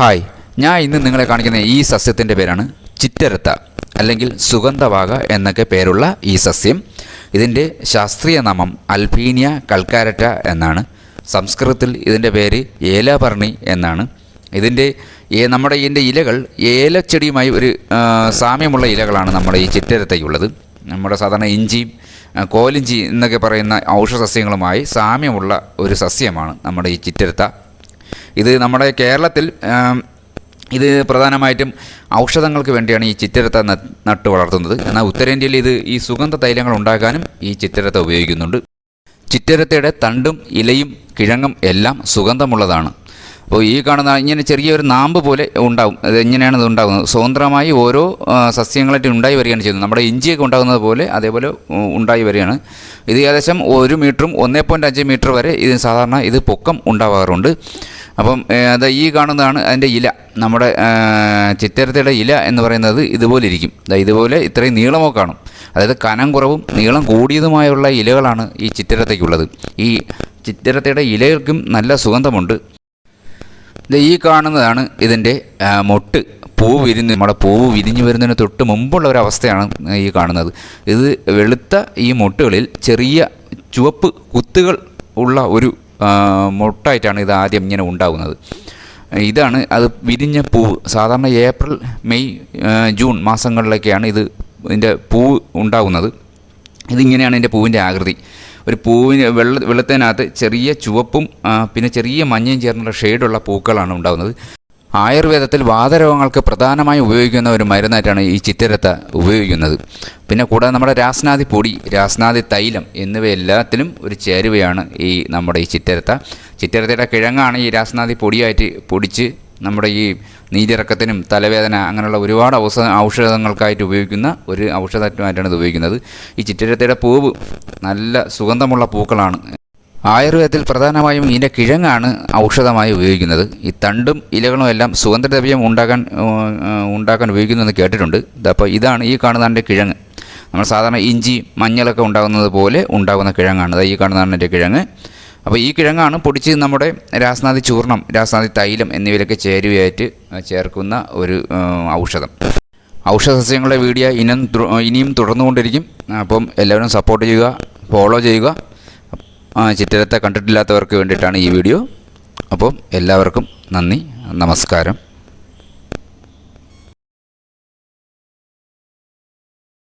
Hi ഞാൻ ഇന്ന് നിങ്ങളെ കാണിക്കുന്ന ഈ സസ്യത്തിന്റെ പേരാണ് ചിറ്റരത്ത അല്ലെങ്കിൽ സുഗന്ധവാക എന്നൊക്കെ പേരുള്ള ഈ സസ്യം. ഇതിന്റെ ശാസ്ത്രീയ നാമം അൽബീനിയ കൽക്കാരറ്റ എന്നാണ്. സംസ്കൃതത്തിൽ ഇതിന്റെ പേര് ഏലാപർണി എന്നാണ്. ഇതിന്റെ നമ്മുടെ ഇതിന്റെ ഇലകൾ ഏലച്ചെടിയുമായി ഒരു സാമ്യമുള്ള ഇലകളാണ് നമ്മുടെ ഈ ചിറ്റരത്തയ്ക്കുള്ളത്. നമ്മുടെ സാധാരണ ഇഞ്ചിയും കോലിഞ്ചി എന്നൊക്കെ പറയുന്ന ഔഷധ സസ്യങ്ങളുമായി സാമ്യമുള്ള ഒരു സസ്യമാണ് നമ്മുടെ ഈ ചിറ്റരത്ത. ഇത് നമ്മുടെ കേരളത്തിൽ ഇത് പ്രധാനമായിട്ടും ഔഷധങ്ങൾക്ക് വേണ്ടിയാണ് ഈ ചിറ്റരത്ത നട്ടു വളർത്തുന്നത്. എന്നാൽ ഉത്തരേന്ത്യയിൽ ഇത് ഈ സുഗന്ധ തൈലങ്ങൾ ഉണ്ടാക്കാനും ഈ ചിറ്റരത്ത ഉപയോഗിക്കുന്നുണ്ട്. ചിറ്റരത്തയുടെ തണ്ടും ഇലയും കിഴങ്ങും എല്ലാം സുഗന്ധമുള്ളതാണ്. അപ്പോൾ ഈ കാണുന്ന ഇങ്ങനെ ചെറിയൊരു നാമ്പ് പോലെ ഉണ്ടാവും. അത് എങ്ങനെയാണ് ഇത് ഉണ്ടാകുന്നത് സ്വതന്ത്രമായി ഓരോ സസ്യങ്ങളായിട്ട് ഉണ്ടായി വരികയാണ് ചെയ്യുന്നത്. നമ്മുടെ ഇഞ്ചിയൊക്കെ ഉണ്ടാകുന്നത് പോലെ അതേപോലെ ഉണ്ടായി വരികയാണ്. ഇത് ഏകദേശം ഒരു മീറ്ററും ഒന്നേ പോയിന്റ് അഞ്ച് മീറ്റർ വരെ ഇത് സാധാരണ ഇത് പൊക്കം ഉണ്ടാവാറുണ്ട്. അപ്പം അത് ഈ കാണുന്നതാണ് അതിന്റെ ഇല. നമ്മുടെ ചിത്തരത്തിയുടെ ഇല എന്ന് പറയുന്നത് ഇതുപോലെ ഇരിക്കും. ഇതുപോലെ ഇത്രയും നീളമോ കാണും. അതായത് കനം കുറവും നീളം കൂടിയതുമായുള്ള ഇലകളാണ് ഈ ചിത്തരത്തേക്കുള്ളത് ഈ ചിത്തരത്തയുടെ ഇലകൾക്കും നല്ല സുഗന്ധമുണ്ട്. ഈ കാണുന്നതാണ് ഇതിന്റെ മൊട്ട്. പൂ വിരിഞ്ഞ് നമ്മുടെ പൂവ് വിരിഞ്ഞു വരുന്നതിന് തൊട്ട് മുമ്പുള്ള ഒരു അവസ്ഥയാണ് ഈ കാണുന്നത്. ഇത് വെളുത്ത ഈ മൊട്ടുകളിൽ ചെറിയ ചുവപ്പ് കുത്തുകൾ ഉള്ള ഒരു മൊട്ടായിട്ടാണ് ഇത് ആദ്യം ഇങ്ങനെ ഉണ്ടാകുന്നത് ഇതാണ് അത് വിരിഞ്ഞ പൂവ് സാധാരണ ഏപ്രിൽ മെയ് ജൂൺ മാസങ്ങളിലൊക്കെയാണ് ഇത് ഇതിന്റെ പൂവ് ഉണ്ടാകുന്നത് ഇതിങ്ങനെയാണ് ഇതിന്റെ പൂവിന്റെ ആകൃതി. ഒരു പൂവിന് വെള്ള വെള്ളത്തിനകത്ത് ചെറിയ ചുവപ്പും പിന്നെ ചെറിയ മഞ്ഞയും ചേർന്നുള്ള ഷെയ്ഡുള്ള പൂക്കളാണ് ഉണ്ടാകുന്നത്. ആയുർവേദത്തിൽ വാതരോഗങ്ങൾക്ക് പ്രധാനമായും ഉപയോഗിക്കുന്ന ഒരു മരുന്നായിട്ടാണ് ഈ ചിത്തിരത്ത ഉപയോഗിക്കുന്നത്. പിന്നെ കൂടാതെ നമ്മുടെ രാസ്നാദി പൊടി രാസ്നാദി തൈലം എന്നിവയെല്ലാത്തിലും ഒരു ചേരുവയാണ് ഈ നമ്മുടെ ഈ ചിത്തിരത്ത. ചിത്തിരത്തയുടെ കിഴങ്ങാണ് ഈ രാസ്നാദി പൊടിയായിട്ട് പൊടിച്ച് നമ്മുടെ ഈ നീരിറക്കത്തിനും തലവേദന അങ്ങനെയുള്ള ഒരുപാട് ഔഷധ ഔഷധങ്ങൾക്കായിട്ട് ഉപയോഗിക്കുന്ന ഒരു ഔഷധമായിട്ടാണ് ഇത് ഉപയോഗിക്കുന്നത്. ഈ ചിറ്റരത്തയുടെ പൂവ് നല്ല സുഗന്ധമുള്ള പൂക്കളാണ്. ആയുർവേദത്തിൽ പ്രധാനമായും ഇതിന്റെ കിഴങ്ങാണ് ഔഷധമായി ഉപയോഗിക്കുന്നത്. ഈ തണ്ടും ഇലകളും എല്ലാം സുഗന്ധദ്രവ്യം ഉണ്ടാക്കാൻ ഉണ്ടാക്കാൻ ഉപയോഗിക്കുന്നതെന്ന് കേട്ടിട്ടുണ്ട്. അപ്പോൾ ഇതാണ് ഈ കാണുന്നതിന്റെ കിഴങ്ങ്. നമ്മൾ സാധാരണ ഇഞ്ചി മഞ്ഞളൊക്കെ ഉണ്ടാകുന്നത് പോലെ ഉണ്ടാകുന്ന കിഴങ്ങാണ്. ദാ ഈ കാണുന്നതാണ് എന്റെ കിഴങ്ങ്. അപ്പോൾ ഈ കിഴങ്ങാണ് പൊടിച്ച് നമ്മുടെ രാസനാദി ചൂർണം രാസനാദി തൈലം എന്നിവയിലൊക്കെ ചേരുവയായിട്ട് ചേർക്കുന്ന ഒരു ഔഷധം. ഔഷധ സസ്യങ്ങളുടെ വീഡിയോ ഇനം ഇനിയും തുടർന്നുകൊണ്ടിരിക്കും. അപ്പം എല്ലാവരും സപ്പോർട്ട് ചെയ്യുക ഫോളോ ചെയ്യുക. ചിറ്റലത്തെ കണ്ടിട്ടില്ലാത്തവർക്ക് വേണ്ടിയിട്ടാണ് ഈ വീഡിയോ. അപ്പം എല്ലാവർക്കും നന്ദി നമസ്കാരം.